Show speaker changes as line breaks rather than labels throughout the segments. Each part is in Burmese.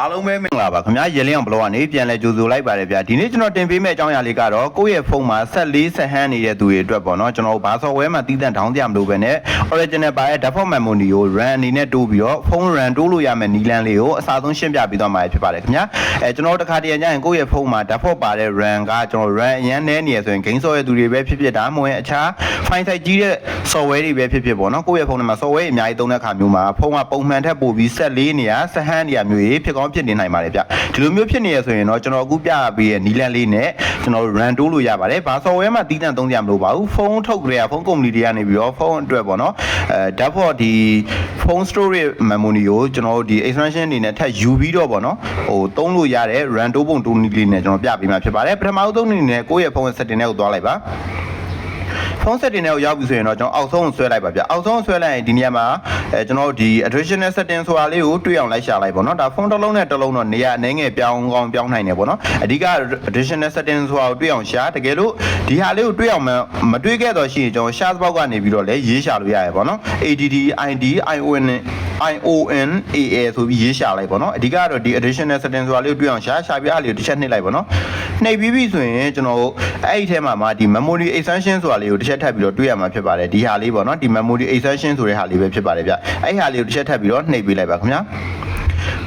အားလုံးပဲမင်္ဂလာပါခင်ဗျာရေလင်းအောင်ဘလောကနေပြန်လဲကြိုဆိုလိုက်ပါတယ်ဗျာဒီနေ့ကျွန်တော်တင်ပေးမယ့်အကြောင်းအရာလေးကတော့ကိုယ့်ရဲ့ဖုန်းမှာဆက်လေးဆက်ဟန်းနေတဲ့သူတွေအတွက်ပေါ့နော်ကျွန်တော်ဘာ software မှာတည်တံ့ထောင်းကြမလို့ပဲနဲ့ original ပါရဲ့ default memory ကို RAM အနေနဲ့တိုးပြီးတော့ဖုန်း RAM တိုးလို့ရမယ့်နည်းလမ်းလေးကိုအစားဆုံးရှင်းပြပေးသွားမှာဖြစ်ပါတယ်ခင်ဗျာအဲကျွန်တော်တို့တစ်ခါတည်းညရင်ကိုယ့်ရဲ့ဖုန်းမှာ default ပါတဲ့ RAM ကကျွန်တော် RAM အရင်နဲနေရဆိုရင် game ဆော့ရဲ့သူတွေပဲဖြစ်ဖြစ်ဒါမှမဟုတ်ရင်အခြား file size ကြီးတဲ့ software တွေပဲဖြစ်ဖြစ်ပေါ့နော်ကိုယ့်ရဲ့ဖုန်းထဲမှာ software အများကြီးသုံးတဲ့အခါမျိုးမှာဖုန်းကပုံမှန်ထက်ပိုပြီးဆက်လေးနေရဆက်ဟန်းနေရမျိုးကြီးဖြစ်ကောင်းဖြစ်နေနိုင်ပါတယ်ဗျဒီလိုမျိုးဖြစ်နေရဆိုရင်တော့ကျွန်တော်အခုပြပေးရဲ့နီလန်လေးနဲ့ကျွန်တော် run တိုးလို့ရပါတယ်ဘာ software မှာတီးတန့်သုံးကြမလို့ပါဘူးဖုန်းထုတ်ကြရဖုန်းကုမ္ပဏီတွေကနေပြီးတော့ဖုန်းအတွက်ပေါ့နော်အဲ default ဒီ phone storage memory ကိုကျွန်တော်တို့ဒီ extension အနေနဲ့ထပ်ယူပြီးတော့ပေါ့နော်ဟိုသုံးလို့ရတဲ့ run တိုးပုံတိုးနည်းလေးနဲ့ကျွန်တော်ပြပေးမှာဖြစ်ပါတယ်ပထမဦးဆုံးအနေနဲ့ကိုယ့်ရဲ့ဖုန်းရဲ့ setting တွေကိုသွားလိုက်ပါ ဖုန်း setting တွေကိုရောက်ပြီဆိုရင်တော့ကျွန်တော်အောက်ဆုံးကိုဆွဲလိုက်ပါဗျအောက်ဆုံးကိုဆွဲလိုက်ရင်ဒီနေရာမှာအဲကျွန်တော်တို့ဒီ additional setting ဆိုတာလေးကိုတွေ့အောင်လိုက်ရှာလိုက်ပေါ့နော်ဒါဖုန်းတစ်လုံးနဲ့တစ်လုံးတော့နေရာအနေငယ်ပြောင်းကောင်းပြောင်းနိုင်တယ်ပေါ့နော်အဓိက additional setting ဆိုတာကိုတွေ့အောင်ရှာတကယ်လို့ဒီဟာလေးကိုတွေ့အောင်မမတွေ့ခဲ့တော့ရှိရင်ကျွန်တော် share ဘောက်ကနေပြီးတော့လည်းရေးရှာလို့ရတယ်ပေါ့နော် add id ion ion aa ဆိုပြီးရေးရှာလိုက်ပေါ့နော်အဓိကတော့ဒီ additional setting ဆိုတာလေးကိုတွေ့အောင်ရှာရှာပြအားလေးကိုတစ်ချက်နှိပ်လိုက်ပေါ့နော် နှိပ်ပြီးပြီဆိုရင်ကျွန်တော်အဲ့ဒီထဲမှာမှာဒီ memory extension ဆိုတာလေးကိုတစ်ချက်ထပ်ပြီးတော့တွေ့ရမှာဖြစ်ပါတယ်ဒီဟာလေးပေါ့နော်ဒီ memory extension ဆိုတဲ့ဟာလေးပဲဖြစ်ပါတယ်ဗျအဲ့ဒီဟာလေးကိုတစ်ချက်ထပ်ပြီးတော့နှိပ်ပေးလိုက်ပါခင်ဗျာ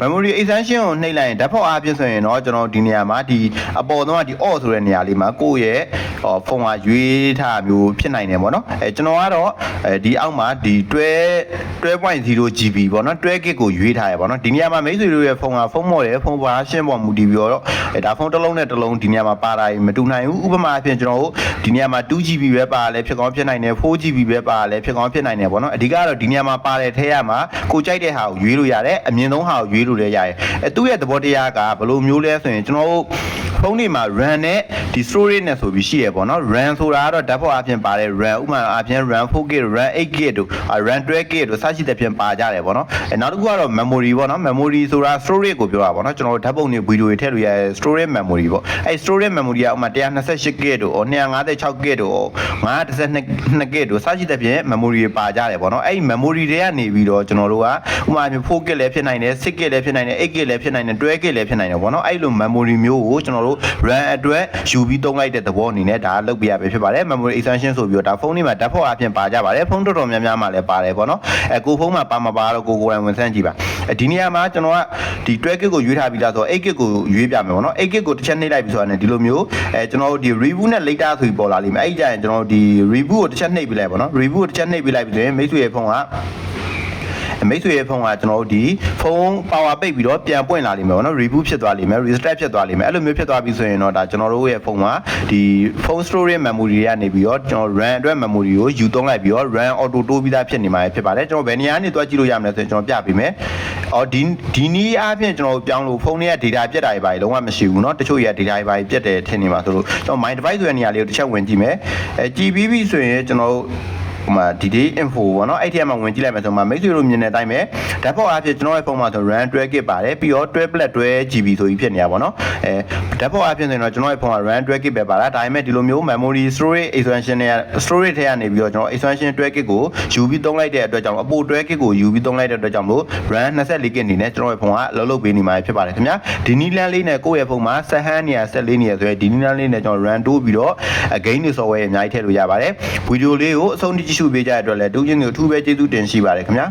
memory extension ကိုနှိပ်လိုက်ရင် default အားဖြင့်ဆိုရင်တော့ကျွန်တော်ဒီနေရာမှာဒီအပေါ်တော့ဒီ off ဆိုတဲ့နေရာလေးမှာကိုယ့်ရဲ့ဟောဖုန်းကရွေးထားမျိုးဖြစ်နိုင်တယ်ပေါ့နော်အဲကျွန်တော်ကတော့အဲဒီအောက်မှာဒီ12.0 GB ပေါ့နော်12 GB ကိုရွေးထားရပေါ့နော်ဒီနေရာမှာမိတ်ဆွေတို့ရဲ့ဖုန်းကဖုန်းမော်တယ်ဖုန်းဘာရှင်းပေါ်မူတည်ပြီးတော့အဲဒါဖုန်းတစ်လုံးနဲ့တစ်လုံးဒီနေရာမှာပါတာမတူနိုင်ဘူးဥပမာအဖြစ်ကျွန်တော်တို့ဒီနေရာမှာ 2GB ပဲပါလဲဖြစ်ကောင်းဖြစ်နိုင်တယ် 4GB ပဲပါလဲဖြစ်ကောင်းဖြစ်နိုင်တယ်ပေါ့နော်အဓိကတော့ဒီနေရာမှာပါတဲ့ထဲရမှာကိုကြိုက်တဲ့ဟာကိုရွေးလို့ရတယ်အမြင့်ဆုံးဟာကိုရွေးလို့လည်းရတယ်အဲသူ့ရဲ့သဘောတရားကဘယ်လိုမျိုးလဲဆိုရင်ကျွန်တော်တို့ ဖုန်းတွေမှာ RAM နဲ့ဒီ storage နဲ့ဆိုပြီးရှိရပေါ့နော် RAM ဆိုတာကတော့ default အပြင်ပါတဲ့ RAM ဥပမာအပြင် RAM 4GB RAM 8GB တို့ RAM 12GB တို့စသဖြင့်ပါကြတယ်ပေါ့နော်အဲနောက်တစ်ခုကတော့ memory ပေါ့နော် memory ဆိုတာ storage ကိုပြောတာပေါ့နော်ကျွန်တော်တို့ဓာတ်ပုံတွေဗီဒီယိုတွေထည့်လို့ရတဲ့ storage memory ပေါ့အဲ storage memory ကဥပမာ 128GB တို့ 256GB တို့ 512GB တို့စသဖြင့် memory တွေပါကြတယ်ပေါ့နော်အဲ့ဒီ memory တွေကနေပြီးတော့ကျွန်တော်တို့ကဥပမာ 4GB လည်းဖြစ်နိုင်တယ် 6GB လည်းဖြစ်နိုင်တယ် 8GB လည်းဖြစ်နိုင်တယ် 12GB လည်းဖြစ်နိုင်တယ်ပေါ့နော်အဲ့လို memory မျိုးကိုကျွန်တော်တို့ RAM အတွက်ယူပြီးသုံးလိုက်တဲ့သဘောအနေနဲ့ဒါလုပ်ပြရပဲဖြစ်ပါတယ် memory extension ဆိုပြီးတော့ဒါဖုန်းတွေမှာ default အပြင်ပါကြပါတယ်ဖုန်းတော်တော်များများမှာလည်းပါတယ်ပေါ့နော်အဲကိုဖုန်းမှာပါမပါတော့ကိုကိုယ်တိုင်ဝင်ဆန်းကြည့်ပါအဲဒီနေရာမှာကျွန်တော်ကဒီ 12GB ကိုရွေးထားပြီးသားဆိုတော့ 8GB ကိုရွေးပြမယ်ပေါ့နော် 8GB ကိုတစ်ချက်နှိပ်လိုက်ပြီးဆိုတာနဲ့ဒီလိုမျိုးအဲကျွန်တော်တို့ဒီ reboot နဲ့ later ဆိုပြီးပေါ်လာလိမ့်မယ်အဲ့ဒီကျရင်ကျွန်တော်တို့ဒီ reboot ကိုတစ်ချက်နှိပ်ပြီးလိုက်ပေါ့နော် reboot ကိုတစ်ချက်နှိပ်ပြီးလိုက်ပြီးဆိုရင်မိတ်ဆွေရဲ့ဖုန်းက မိတ်ဆွေရဲ့ဖုန်းကကျွန်တော်တို့ဒီဖုန်း power ပိတ်ပြီးတော့ပြန်ပွင့်လာလိမ့်မယ်ပေါ့နော် reboot ဖြစ်သွားလိမ့်မယ် restart ဖြစ်သွားလိမ့်မယ်အဲ့လိုမျိုးဖြစ်သွားပြီဆိုရင်တော့ဒါကျွန်တော်တို့ရဲ့ဖုန်းကဒီ phone storage memory တွေကနေပြီးတော့ကျွန်တော် RAM အတွက် memory ကိုယူသုံးလိုက်ပြီးတော့ RAM auto တိုးပြီးသားဖြစ်နေမှာဖြစ်ပါတယ်ကျွန်တော်ဘယ်နေရာကနေတွားကြည့်လို့ရမလဲဆိုရင်ကျွန်တော်ပြပေးမယ်အော်ဒီဒီနည်းအားဖြင့်ကျွန်တော်ပြောင်းလို့ဖုန်းတွေက data ပြတ်တာတွေပါလုံးဝမရှိဘူးเนาะတချို့တွေက data တွေပါပြတ်တယ်ထင်နေမှာဆိုလို့ကျွန်တော် my device ဆိုတဲ့နေရာလေးကိုတစ်ချက်ဝင်ကြည့်မယ်အဲကြည်ပြီးပြီဆိုရင်ကျွန်တော်တို့ ဟိုမှာ DD info ပေါ့နော်အဲ့ဒီမှာဝင်ကြည့်လိုက်မယ်ဆိုမှမိတ်ဆွေတို့မြင်တဲ့အတိုင်းပဲဓာတ်ပေါ်အားဖြင့်ကျွန်တော်ရဲ့ဖုန်းမှာဆို RAM 12GB ပါတယ်ပြီးတော့12 plus 12GB ဆိုပြီးဖြစ်နေတာပေါ့နော်အဲဓာတ်ပေါ်အားဖြင့်ဆိုရင်တော့ကျွန်တော်ရဲ့ဖုန်းက RAM 12GB ပဲပါတာဒါပေမဲ့ဒီလိုမျိုး memory storage expansion နဲ့ storage ထဲကနေပြီးတော့ကျွန်တော် expansion 12GB ကိုယူပြီးသုံးလိုက်တဲ့အတွက်ကြောင့်အပို 12GB ကိုယူပြီးသုံးလိုက်တဲ့အတွက်ကြောင့်မို့ RAM 24GB အနေနဲ့ကျွန်တော်ရဲ့ဖုန်းကအလုပ်လုပ်ပေးနေမှာဖြစ်ပါတယ်ခင်ဗျာဒီနီလန်းလေးနဲ့ကိုယ့်ရဲ့ဖုန်းမှာဆက်ဟန်းနေရဆက်လေးနေရဆိုရင်ဒီနီလန်းလေးနဲ့ကျွန်တော် RAM တိုးပြီးတော့ game တွေ software အများကြီးထည့်လို့ရပါတယ်ဗီဒီယိုလေးကိုအဆုံးထိကြည့်ရှုပေးကြတဲ့အတွက်လည်းတူးချင်းကိုအထူးပဲကျေးဇူးတင်ရှိပါတယ်ခင်ဗျာ